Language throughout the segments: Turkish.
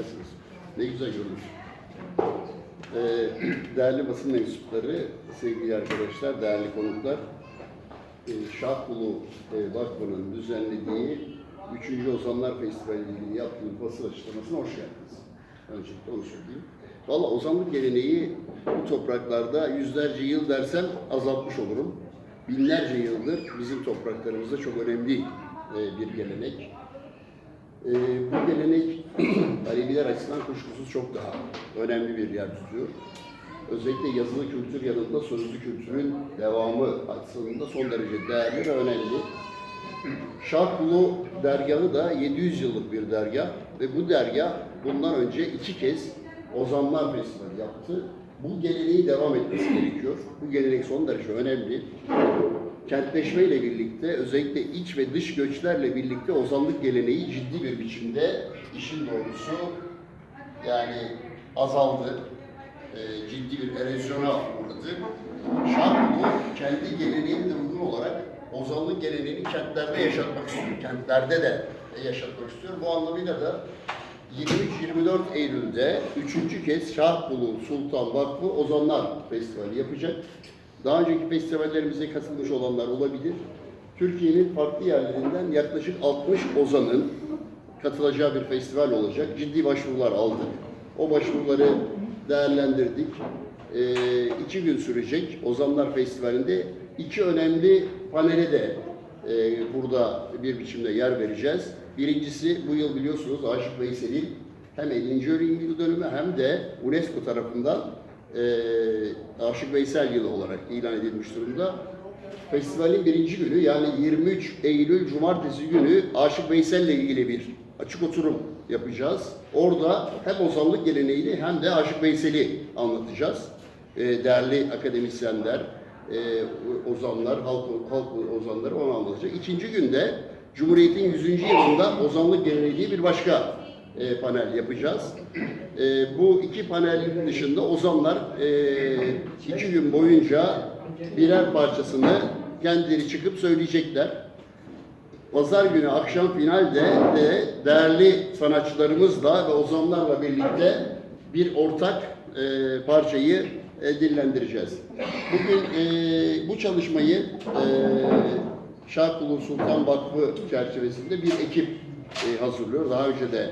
Harikasınız. Ne güzel görünüş. Ee, değerli basın mensupları, sevgili arkadaşlar, değerli konuklar, e, Şahbulu e, Vakfı'nın düzenlediği 3. Ozanlar Festivali ile ilgili yaptığımız basın açıklamasına hoş geldiniz. Öncelikle onu söyleyeyim. Valla ozanlık geleneği bu topraklarda yüzlerce yıl dersem azaltmış olurum. Binlerce yıldır bizim topraklarımızda çok önemli e, bir gelenek. E, bu gelenek Aleviler açısından kuşkusuz çok daha önemli bir yer tutuyor. Özellikle yazılı kültür yanında sözlü kültürün devamı açısından son derece değerli ve önemli. Şarkulu dergahı da 700 yıllık bir dergah ve bu dergah bundan önce iki kez Ozanlar Festivali yaptı. Bu geleneği devam etmesi gerekiyor. Bu gelenek son derece önemli. Kentleşmeyle birlikte özellikle iç ve dış göçlerle birlikte ozanlık geleneği ciddi bir biçimde işin doğrusu yani azaldı. Ee, ciddi bir erozyona uğradı. Şarkulu kendi geleneğine uygun olarak ozanlık geleneğini kentlerde yaşatmak istiyor. Kentlerde de yaşatmak istiyor. Bu anlamıyla da 23-24 Eylül'de üçüncü kez Şahbulu Sultan Vakfı Ozanlar Festivali yapacak. Daha önceki festivallerimize katılmış olanlar olabilir. Türkiye'nin farklı yerlerinden yaklaşık 60 ozanın katılacağı bir festival olacak. Ciddi başvurular aldık. O başvuruları değerlendirdik. Ee, iki gün sürecek Ozanlar Festivali'nde iki önemli panele de e, burada bir biçimde yer vereceğiz. Birincisi bu yıl biliyorsunuz Aşık Veysel'in hem 50. ölüm yıl dönümü hem de UNESCO tarafından e, Aşık Veysel yılı olarak ilan edilmiş durumda. Festivalin birinci günü yani 23 Eylül Cumartesi günü Aşık Veysel ile ilgili bir açık oturum yapacağız. Orada hem ozanlık geleneğini hem de Aşık Veysel'i anlatacağız. E, değerli akademisyenler, e, ozanlar, halk, halk ozanları onu anlatacak. İkinci günde Cumhuriyet'in 100. yılında ozanlık geleneği bir başka e, panel yapacağız. E, bu iki panel dışında ozanlar e, iki gün boyunca birer parçasını kendileri çıkıp söyleyecekler. Pazar günü akşam finalde de değerli sanatçılarımızla ve ozanlarla birlikte bir ortak e, parçayı e, dillendireceğiz. Bugün e, bu çalışmayı e, Şarkulu Sultan Vakfı çerçevesinde bir ekip e, hazırlıyor. Daha önce de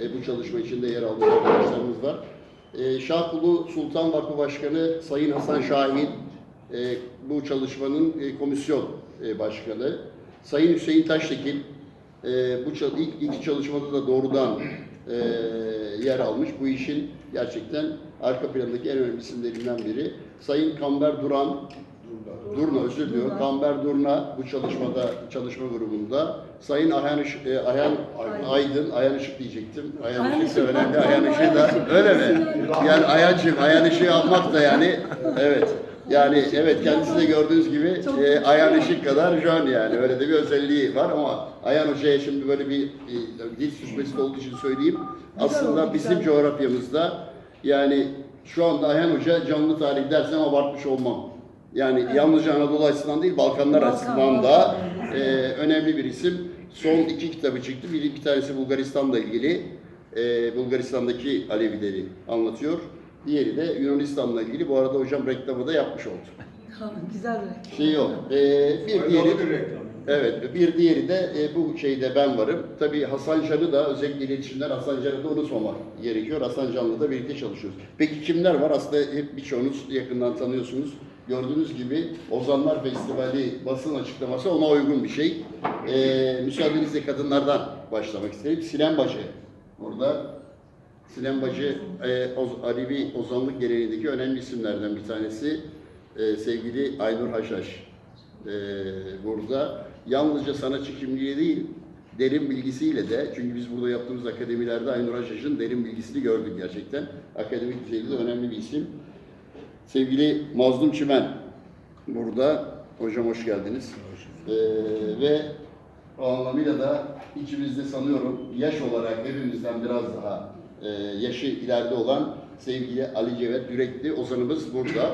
e, bu çalışma içinde yer almış arkadaşlarımız var. E, Şarkulu Sultan Vakfı Başkanı Sayın Hasan Şahin, e, bu çalışmanın e, komisyon e, başkanı. Sayın Hüseyin Taştekin, e, bu ilk iki çalışmada da doğrudan e, yer almış. Bu işin gerçekten arka plandaki en önemli isimlerinden biri. Sayın Kamber Duran, Durna özür diliyorum. Kamber Durna bu çalışmada çalışma grubunda. Sayın Ayhan, e, Ayhan Aydın, Ayhan Işık diyecektim. Ayhan Işık da önemli. Ayhan Işık da öyle mi? Yani Ayhan'cığım, Ayhan Işık'ı almak da yani evet. Yani evet kendisi de gördüğünüz gibi e, Ayhan Işık kadar jön yani öyle de bir özelliği var ama Ayhan Hoca'ya şimdi böyle bir e, dil sürçmesi olduğu için söyleyeyim. Aslında bizim coğrafyamızda yani şu anda Ayhan Hoca canlı tarih dersem abartmış olmam. Yani yalnızca Anadolu açısından değil Balkanlar Balkan, açısından da e, önemli bir isim. Son iki kitabı çıktı. Bir, bir tanesi Bulgaristan'la ilgili. E, Bulgaristan'daki Alevileri anlatıyor. Diğeri de Yunanistan'la ilgili. Bu arada hocam reklamı da yapmış oldu. Güzel bir. Şey yok. E, bir diğeri Evet, bir diğeri de e, bu şeyde ben varım. Tabii Hasan Can'ı da özellikle iletişimler Hasan Can'ı da unutmamak gerekiyor. Hasan Can'la da birlikte çalışıyoruz. Peki kimler var? Aslında hep birçoğunuz yakından tanıyorsunuz. Gördüğünüz gibi Ozanlar Festivali basın açıklaması ona uygun bir şey. E, müsaadenizle kadınlardan başlamak isterim. Sinem Bacı burada. Sinem Bacı, e, Oz- Alevi ozanlık geleneğindeki önemli isimlerden bir tanesi. E, sevgili Aynur Haşhaş e, burada. Yalnızca sanatçı kimliği değil, derin bilgisiyle de, çünkü biz burada yaptığımız akademilerde Aynur Haşhaş'ın derin bilgisini gördük gerçekten. Akademik düzeyde de önemli bir isim. Sevgili Mazlum Çimen burada. Hocam hoş geldiniz. E, ve o anlamıyla da içimizde sanıyorum yaş olarak hepimizden biraz daha e, yaşı ileride olan sevgili Ali Cevet Yürekli Ozanımız burada.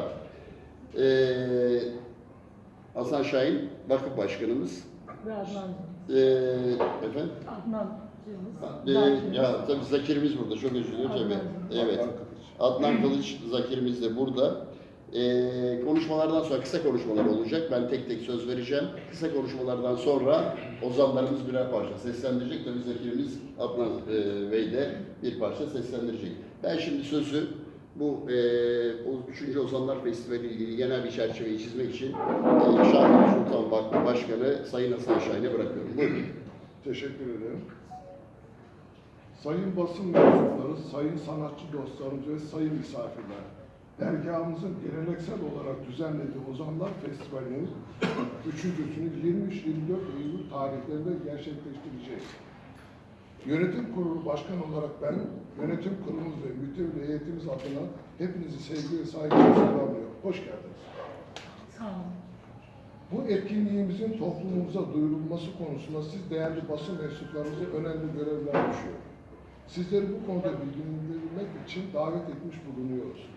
E, Hasan Şahin Vakıf Başkanımız. Ve Adnan. E, efendim? Adnan. Ee, ya tabii Zakir'imiz burada. Çok özür dilerim tabii. Evet. Adnan Kılıç Zakir'imiz de burada. Ee, konuşmalardan sonra kısa konuşmalar olacak. Ben tek tek söz vereceğim. Kısa konuşmalardan sonra ozanlarımız birer parça seslendirecek. Tabii Zakir'imiz Adnan e, Bey de bir parça seslendirecek. Ben şimdi sözü bu e, o 3. Ozanlar Festivali ile ilgili genel bir çerçeveyi çizmek için e, Şahane Sultan Vakfı Başkanı Sayın Hasan Şahin'e bırakıyorum. Buyurun. Teşekkür ederim. Sayın basın mensupları, sayın sanatçı dostlarımız ve sayın misafirler, dergahımızın geleneksel olarak düzenlediği Ozanlar Festivali'nin üçüncüsünü 23-24 Eylül tarihlerinde gerçekleştireceğiz. Yönetim Kurulu Başkanı olarak ben, yönetim kurulumuz ve müdür heyetimiz adına hepinizi sevgi ve saygıyla selamlıyorum. Hoş geldiniz. Sağ olun. Bu etkinliğimizin toplumumuza duyurulması konusunda siz değerli basın mensuplarınıza önemli görevler düşüyor. Sizleri bu konuda bilgilendirmek için davet etmiş bulunuyoruz.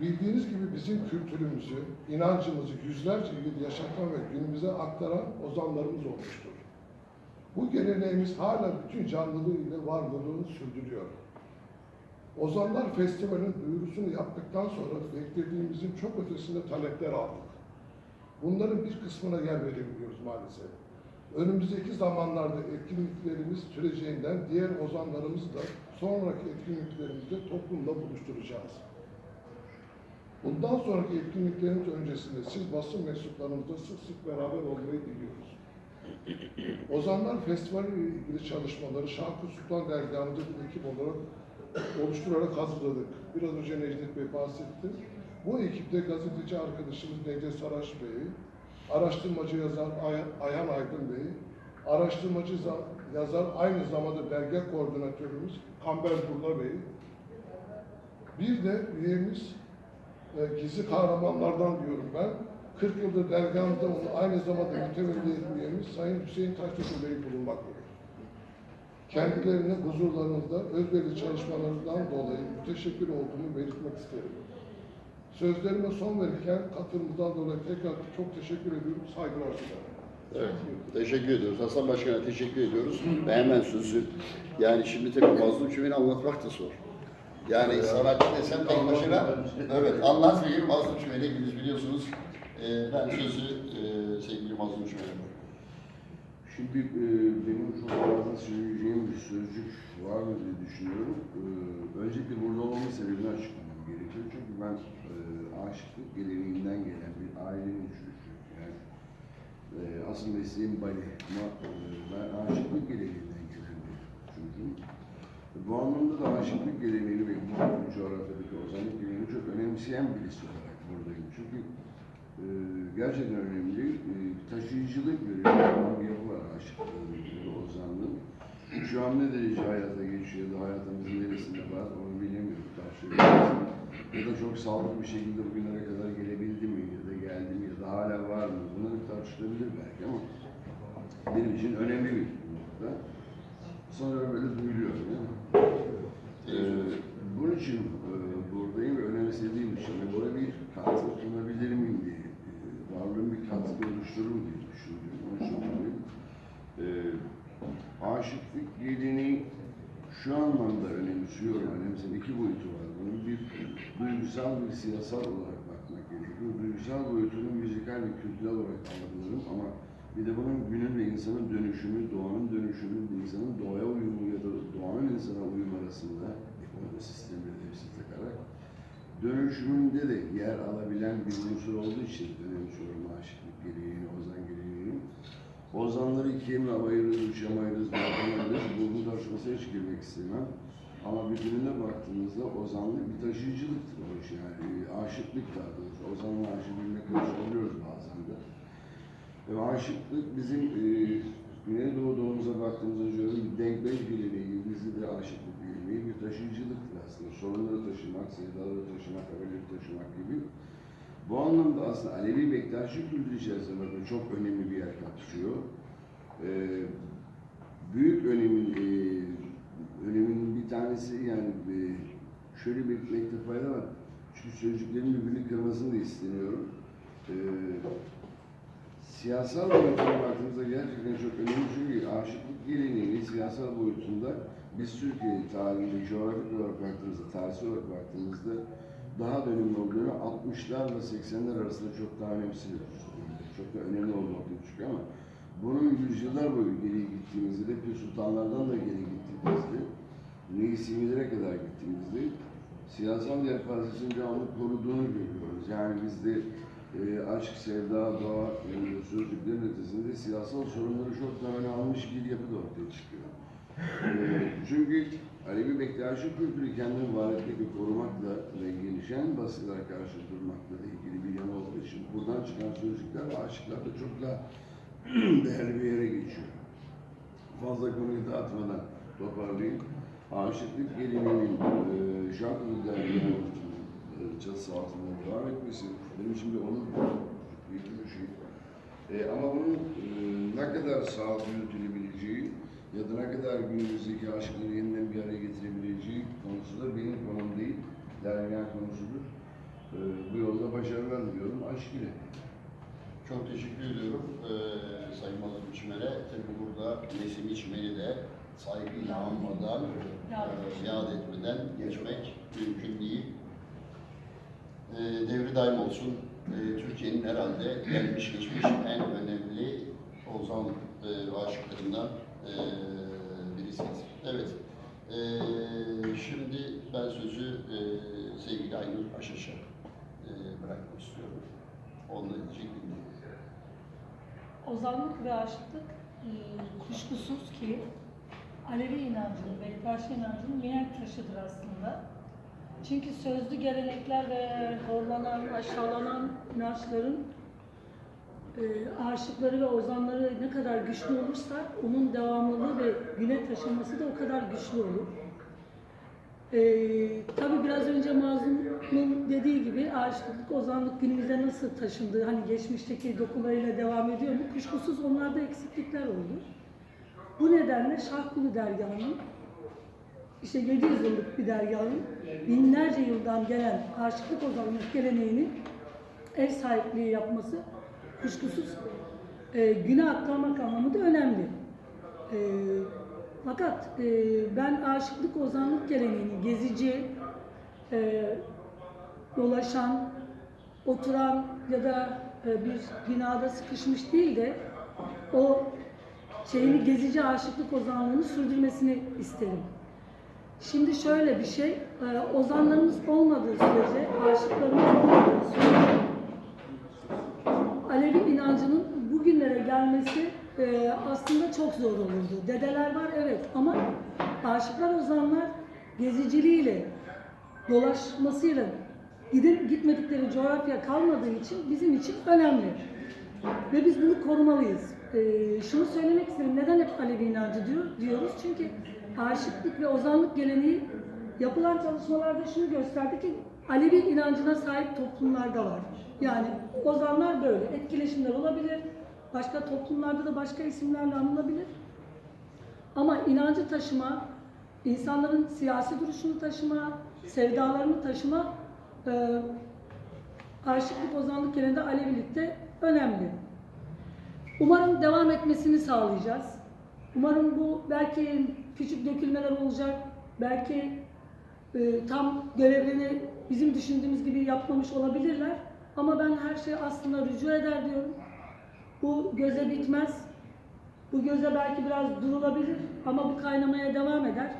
Bildiğiniz gibi bizim kültürümüzü, inancımızı yüzlerce yıl yaşatan ve günümüze aktaran ozanlarımız olmuştur. Bu geleneğimiz hala bütün canlılığıyla varlığını sürdürüyor. Ozanlar Festivali'nin duyurusunu yaptıktan sonra beklediğimizin çok ötesinde talepler aldık. Bunların bir kısmına yer verebiliyoruz maalesef. Önümüzdeki zamanlarda etkinliklerimiz süreceğinden diğer ozanlarımızı da sonraki etkinliklerimizde toplumla buluşturacağız. Bundan sonraki etkinliklerimiz öncesinde siz basın mensuplarımızla sık sık beraber olmayı diliyoruz. Ozanlar Festivali ile ilgili çalışmaları Şarkı Sultan Dergahı'nda bir ekip olarak oluşturarak hazırladık. Biraz önce Necdet Bey bahsetti. Bu ekipte gazeteci arkadaşımız Necdet Saraç Bey, araştırmacı yazar Ay- Ayhan Aydın Bey, araştırmacı za- yazar aynı zamanda belge koordinatörümüz Kamber Burla Bey, bir de üyemiz e, gizli kahramanlardan diyorum ben. 40 yıldır dergahımızda onu aynı zamanda mütevelli üyemiz Sayın Hüseyin Taştepe Bey bulunmaktadır. Kendilerine huzurlarınızda özverili çalışmalarından dolayı müteşekkir olduğumu belirtmek isterim. Sözlerime son verirken katılımından dolayı tekrar çok teşekkür ediyorum, saygılar sunarım. Evet, teşekkür ediyoruz. Hasan Başkan'a teşekkür ediyoruz. Ve hemen sözü, yani şimdi tabii Mazlum Çümeni anlatmak da zor. Yani sanatçı desem tek başına, evet anlatmayayım Mazlum Çümeni hepiniz biliyorsunuz. Ee, ben sözü e, sevgili Mazlum bırakıyorum. Şimdi e, benim çok fazla söyleyeceğim bir sözcük var mı diye düşünüyorum. E, öncelikle burada olmamın sebebini açıklamam gerekiyor. Çünkü ben e, aşıklık geleneğinden gelen bir ailenin çocuğuyum. Yani e, asıl mesleğim bale ama e, ben aşıklık geleneğinden gelen bir çocuğum. Bu anlamda da aşıklık geleneğini ve bu coğrafyadaki ozanlık geleneğini çok önemseyen birisi olarak buradayım. Çünkü e, gerçekten önemli. E, taşıyıcılık yapı var aşıklığın, ozanlığın. Şu an ne derece hayata geçiyor da hayatımızın neresinde var onu bilemiyorum. Karşılığında. Ya da çok sağlıklı bir şekilde bugünlere kadar gelebildi mi ya da geldi mi ya da hala var mı? Bunları tartışılabilir belki ama benim için önemli bir nokta. Sanıyorum böyle duyuluyor değil mi? Ee, bunun için e, buradayım ve önemsediğim için ve buraya bir katkı sunabilir miyim diye, e, varlığım bir katkı oluşturur diye düşündüm. Onun için. Ee, aşıklık geleneği şu anlamda önemsiyorum. Önemsem iki boyutu var. Bunun bir duygusal bir siyasal olarak bakmak gerekiyor. Duygusal boyutunu müzikal ve kültürel olarak algılarım ama bir de bunun günün ve insanın dönüşümü, doğanın dönüşümü, insanın doğaya uyumu ya da doğanın insana uyum arasında ekosistemleri hepsi takarak dönüşümünde de yer alabilen bir unsur olduğu için önemsiyorum aşıklık geleneğini, ozan geleneğini. Ozanları ikiye mi ayırırız, üçe mi ayırırız, dörde mi ayırırız? Bu, bu tartışmasına hiç girmek istemem. Ama bütününe baktığımızda ozanlık bir taşıyıcılıktır o iş yani. E, Aşıklık daha doğrusu. Ozanla aşık birbirine karıştırıyoruz bazen de. Ve aşıklık bizim e, Güneydoğu doğumuza baktığımızda şöyle bir denkleş geleneği, bizde de aşıklık geleneği bir taşıyıcılıktır aslında. Sorunları taşımak, sevdaları taşımak, haberleri taşımak gibi. Bu anlamda aslında Alevi Bektaşi kültürü içerisinde bakın çok önemli bir yer kapsıyor. Ee, büyük önemin e, önemin bir tanesi yani e, şöyle bir ekmekte fayda var. Çünkü sözcüklerin birbirini kırmasını da istemiyorum. Ee, siyasal boyutuna baktığımızda gerçekten çok önemli çünkü aşıklık geleneğini siyasal boyutunda biz Türkiye tarihinde coğrafik olarak baktığımızda, tarihsel olarak baktığımızda daha da önemli olduğunu 60'larla 80'ler arasında çok daha önemsiyoruz. Çok da önemli olduğu ortaya çıkıyor ama bunun yüzyıllar boyu geri gittiğimizde de Pir Sultanlardan da geri gittiğimizde Neysimi'lere kadar gittiğimizde siyasal yelpazesini devamlı koruduğunu görüyoruz. Yani bizde e, aşk, sevda, doğa e, sözcüklerin ötesinde siyasal sorunları çok daha öne almış bir yapı da ortaya çıkıyor. E, çünkü Alevi Bektaşi kültürü kendini var etmek korumakla ve gelişen baskılara karşı durmakla da ilgili bir yanı olduğu için buradan çıkan sözcükler ve aşıklar da çok daha değerli bir yere geçiyor. Fazla konuyu dağıtmadan toparlayayım. Aşıklık geleneğinin e, şarkılı dergilerinin e, çatısı altında devam etmesi benim için bir onur büyük bir şey. E, ama bunun e, ne kadar sağlıklı yürütülebileceği ya da ne kadar günümüzdeki aşkları yeniden bir araya getirebileceği konusu da benim konum değil, derneğin konusudur. E, bu yolda başarılar diliyorum aşk ile. Çok teşekkür ediyorum ee, Sayın Mazlum Çimen'e. Tabii burada Nesim İçmen'i de saygıyla anmadan, e, yad etmeden geçmek mümkün değil. Ee, devri daim olsun. Ee, Türkiye'nin herhalde gelmiş geçmiş en önemli ozan e, aşıklarından e, birisiyiz. Evet. Ee, şimdi ben sözü e, sevgili Aynur Aşaş'a e, bırakmak istiyorum. Onunla dinleyin. Ozanlık ve aşıklık e, kuşkusuz ki Alevi inancının, Bektaşi inancının mihenk taşıdır aslında. Çünkü sözlü gelenekler ve horlanan, aşağılanan inançların e, aşıkları ve ozanları ne kadar güçlü olursa onun devamlılığı ve güne taşınması da o kadar güçlü olur. Ee, tabii biraz önce Mazlum'un dediği gibi aşıklık, ozanlık günümüze nasıl taşındı, hani geçmişteki dokularıyla devam ediyor mu? Kuşkusuz onlarda eksiklikler oldu. Bu nedenle Şahkulu dergahının, işte 700 yıllık bir dergahın binlerce yıldan gelen aşıklık ozanlık geleneğinin ev sahipliği yapması kuşkusuz e, güne aktarmak anlamında önemli. E, fakat e, ben aşıklık ozanlık geleneğini gezici, e, dolaşan, oturan ya da e, bir binada sıkışmış değil de o şeyini gezici aşıklık ozanlığını sürdürmesini isterim. Şimdi şöyle bir şey, e, ozanlarımız olmadığı sürece, aşıklarımız olmadığı sürece Alevi inancının bugünlere gelmesi e, aslında çok zor olurdu. Dedeler var evet ama aşıklar ozanlar geziciliğiyle, dolaşmasıyla gidip gitmedikleri coğrafya kalmadığı için bizim için önemli. Ve biz bunu korumalıyız. E, şunu söylemek isterim. Neden hep Alevi inancı diyor, diyoruz? Çünkü aşıklık ve ozanlık geleneği yapılan çalışmalarda şunu gösterdi ki Alevi inancına sahip toplumlarda var. Yani ozanlar böyle. Etkileşimler olabilir. Başka toplumlarda da başka isimlerle anılabilir. Ama inancı taşıma, insanların siyasi duruşunu taşıma, sevdalarını taşıma e, aşıklık, ozanlık yerinde Alevilikte önemli. Umarım devam etmesini sağlayacağız. Umarım bu belki küçük dökülmeler olacak, belki e, tam görevlerini bizim düşündüğümüz gibi yapmamış olabilirler. Ama ben her şey aslında rücu eder diyorum. Bu göze bitmez. Bu göze belki biraz durulabilir ama bu kaynamaya devam eder.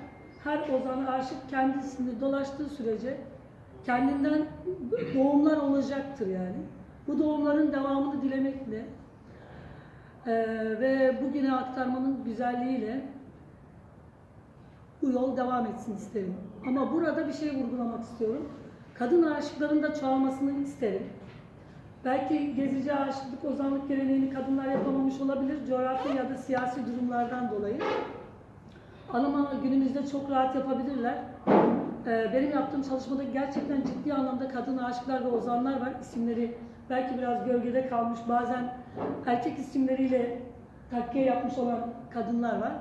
Her ozan aşık kendisini dolaştığı sürece kendinden doğumlar olacaktır yani. Bu doğumların devamını dilemekle eee, ve bugüne aktarmanın güzelliğiyle bu yol devam etsin isterim. Ama burada bir şey vurgulamak istiyorum. Kadın aşıkların da çoğalmasını isterim. Belki gezici aşıklık, ozanlık geleneğini kadınlar yapamamış olabilir. Coğrafi ya da siyasi durumlardan dolayı. Ama günümüzde çok rahat yapabilirler. Ee, benim yaptığım çalışmada gerçekten ciddi anlamda kadın aşıklar ve ozanlar var. İsimleri belki biraz gölgede kalmış. Bazen erkek isimleriyle takviye yapmış olan kadınlar var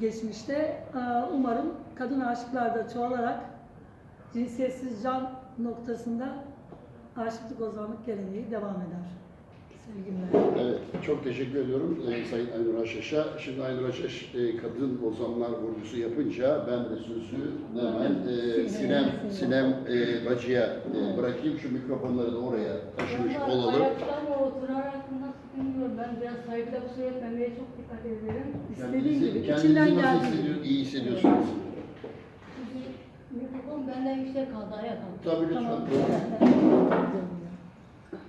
geçmişte. Ee, Umarım kadın aşıklar da çoğalarak cinsiyetsiz can noktasında aşıklık ozanlık geleneği devam eder. Sevgiler. Evet, çok teşekkür ediyorum e, Sayın Aynur Aşaş'a. Şimdi Aynur Aşaş e, kadın ozanlar vurgusu yapınca ben de sözü hemen e, Sinem, Sinem e, Bacı'ya e, bırakayım. Şu mikrofonları da oraya taşımış Vallahi olalım. Ayakta mı oturarak mı nasıl bilmiyorum. Ben biraz saygıda kusur etmemeye çok dikkat ederim. İstediğin Kendinizi, gibi. kendinizi içinden nasıl geldiği hissediyor, gibi. iyi hissediyorsunuz? Mikrofon benden yüksek kaldı ayağa kalktı. Tabii lütfen. Tamam.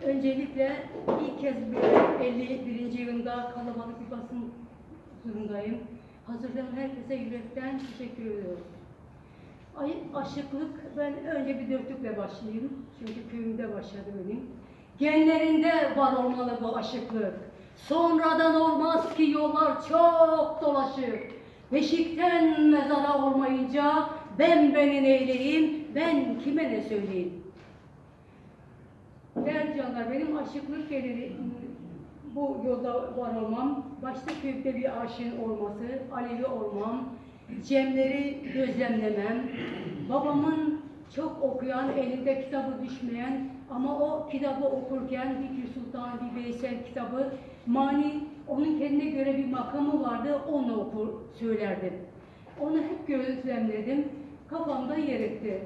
Öncelikle ilk kez bir 51. yılında kalabalık bir basın durumdayım. Hazırlayan herkese yürekten teşekkür ediyorum. Ay, aşıklık, ben önce bir dörtlükle başlayayım. Çünkü köyümde başladı benim. Genlerinde var olmalı bu aşıklık. Sonradan olmaz ki yollar çok dolaşır. Beşikten mezara olmayınca ben beni neyleyeyim, ben kime ne söyleyeyim? Değerli canlar, benim aşıklık geliri bu yolda var olmam, başta köyde bir aşığın olması, Alevi olmam, Cemleri gözlemlemem, babamın çok okuyan, elinde kitabı düşmeyen ama o kitabı okurken bir Sultan, bir Veysel kitabı, mani, onun kendine göre bir makamı vardı, onu okur, söylerdim. Onu hep gözlemledim, kafamda yer etti.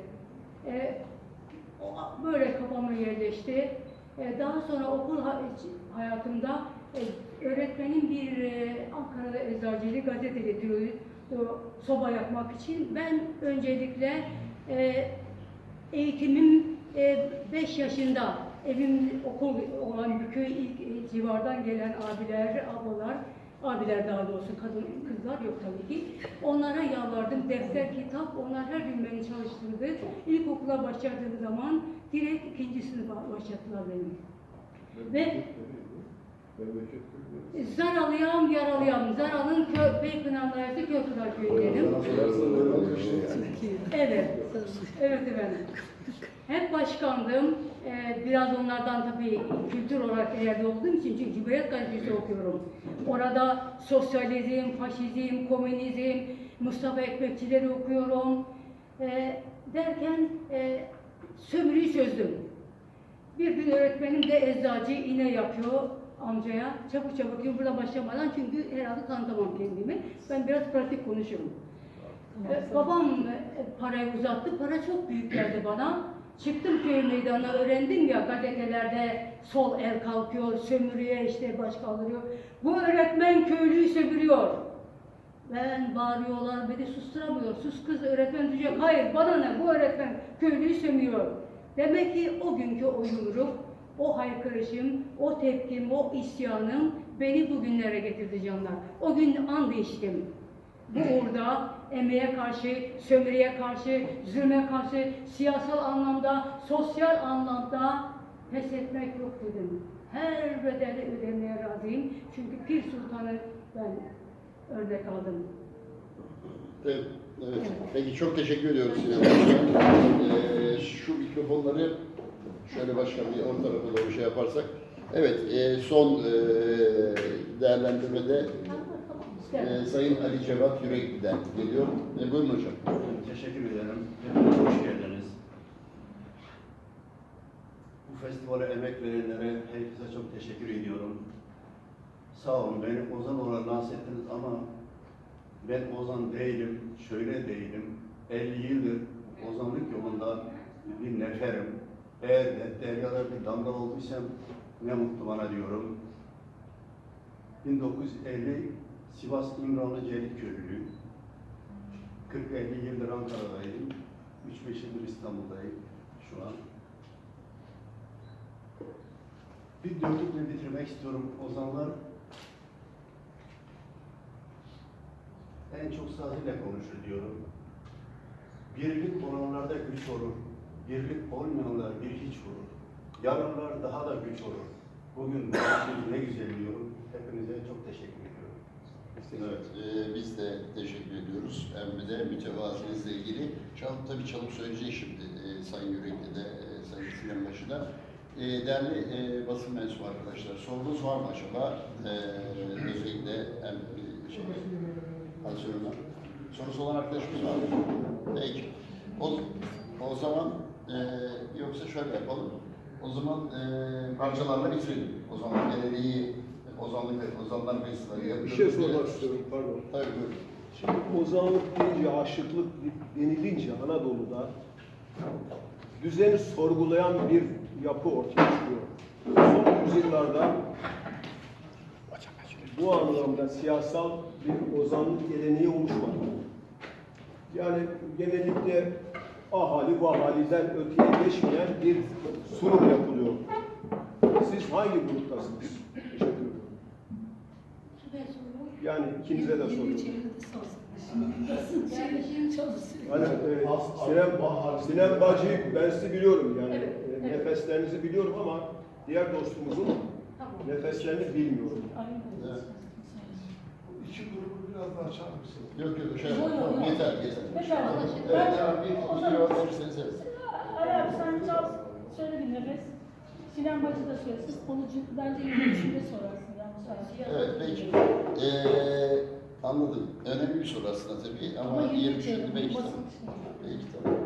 O böyle kafama yerleşti. Ee, Daha sonra okul ha- hayatımda e, öğretmenim bir e, Ankara'da eczacılık gazete getiriyordu soba yapmak için. Ben öncelikle e, eğitimim 5 yaşında evim okul olan bir köy ilk e, civardan gelen abiler, ablalar, abiler daha doğrusu kadın kızlar yok tabii ki. Onlara yalvardım. Defter, kitap onlar her gün beni çalıştırdı. İlkokula başladığım zaman direkt ikinci sınıfa başlattılar beni. Ve Zaralıyam, yaralıyam. Zaral'ın kö Beykınanlayası Köprüler köyündeydim. Evet. Evet efendim. Hep başkandım. Ee, biraz onlardan tabii kültür olarak değerli olduğum için çünkü Cumhuriyet Gazetesi okuyorum. Orada sosyalizm, faşizm, komünizm, Mustafa Ekmekçileri okuyorum. Ee, derken e, sömürüyü çözdüm. Bir gün öğretmenim de eczacı iğne yapıyor amcaya. Çabuk çabuk burada başlamadan çünkü herhalde tanıtamam kendimi. Ben biraz pratik konuşurum. Ee, babam e, parayı uzattı. Para çok büyük geldi bana. Çıktım köy meydanına öğrendim ya gazetelerde sol el kalkıyor, sömürüyor işte baş kaldırıyor. Bu öğretmen köylüyü sömürüyor. Ben bağırıyorlar, beni susturamıyor. Sus kız öğretmen diyecek. Hayır bana ne bu öğretmen köylüyü sömürüyor. Demek ki o günkü o yumruk, o haykırışım, o tepkim, o isyanım beni bugünlere getirdi canlar. O gün and içtim. Bu uğurda emeğe karşı, sömürüye karşı, zulme karşı, siyasal anlamda, sosyal anlamda pes etmek yok dedim. Her bedeli ödemeye razıyım. Çünkü Pir Sultan'ı ben örnek aldım. Evet, evet. Peki çok teşekkür ediyoruz Sinem. Ee, şu mikrofonları şöyle başkan bir orta tarafa doğru şey yaparsak. Evet, e, son e, değerlendirmede e, Sayın Ali Cevat Yürekli'den geliyor. E, buyurun hocam. Teşekkür ederim. Hoş geldiniz. Bu festivale emek verenlere herkese çok teşekkür ediyorum. Sağ olun beni Ozan olarak lanse ettiniz ama ben Ozan değilim, şöyle değilim. 50 yıldır Ozanlık yolunda bir neferim. Eğer de deryada bir damga olduysam ne mutlu bana diyorum. 1950 Sivas İmralı Cerit köylüyüm. 40-50 yıldır Ankara'dayım. 3-5 yıldır İstanbul'dayım şu an. Bir dörtlükle bitirmek istiyorum. Ozanlar en çok sazıyla konuşur diyorum. Birlik olanlarda güç olur. Birlik olmayanlar bir hiç olur. Yarınlar daha da güç olur. Bugün ne güzel diyorum. Hepinize çok teşekkür ediyorum. Evet, e, biz de teşekkür ediyoruz. Hem de mütevazinizle ilgili. Çalıp tabii çalıp söyleyecek şimdi e, Sayın Yürekli de, e, Sayın Sinem Başı da. E, değerli e, basın mensubu arkadaşlar, sorunuz var mı acaba? E, özellikle hem bir şey, Hansiyon'a. Sorusu olan arkadaşımız var mı? Peki. O, o zaman e, yoksa şöyle yapalım. o zaman e, parçalarla bitirelim. O zaman geleneği, ozanlık, ozanlar festivali Bir yapıyoruz. şey sormak istiyorum, pardon. Tabii buyurun. Şimdi ozanlık deyince, aşıklık denilince Anadolu'da düzeni sorgulayan bir yapı ortaya çıkıyor. Son yüzyıllarda bu anlamda siyasal bir ozanlık geleneği oluşmadı. Yani genellikle ahali vahaliden öteye geçmeyen bir sunum yapılıyor. Siz hangi gruptasınız? Yani ikinize de soruyorum. Yani şimdi Hani e, Sinem, Sinem Bacı'yı ben sizi biliyorum yani Evet, e, evet. nefeslerinizi biliyorum ama diğer dostumuzun Tamam. nefeslerini bilmiyorum. Evet. İki grubu biraz daha açar mısınız? Yok yok şey yok. Yeter yeter. Yeter. Evet, bir zaman- cevap verirseniz evet. Ali abi sen çal, söyle bir nefes. Sinan Bacı da söylesin. Onu bence yürüyüşünde sorarsın. Evet, peki. Ee, anladım. Önemli bir soru aslında tabii ama, ama diğer şey düşündü belki. Belki tamam.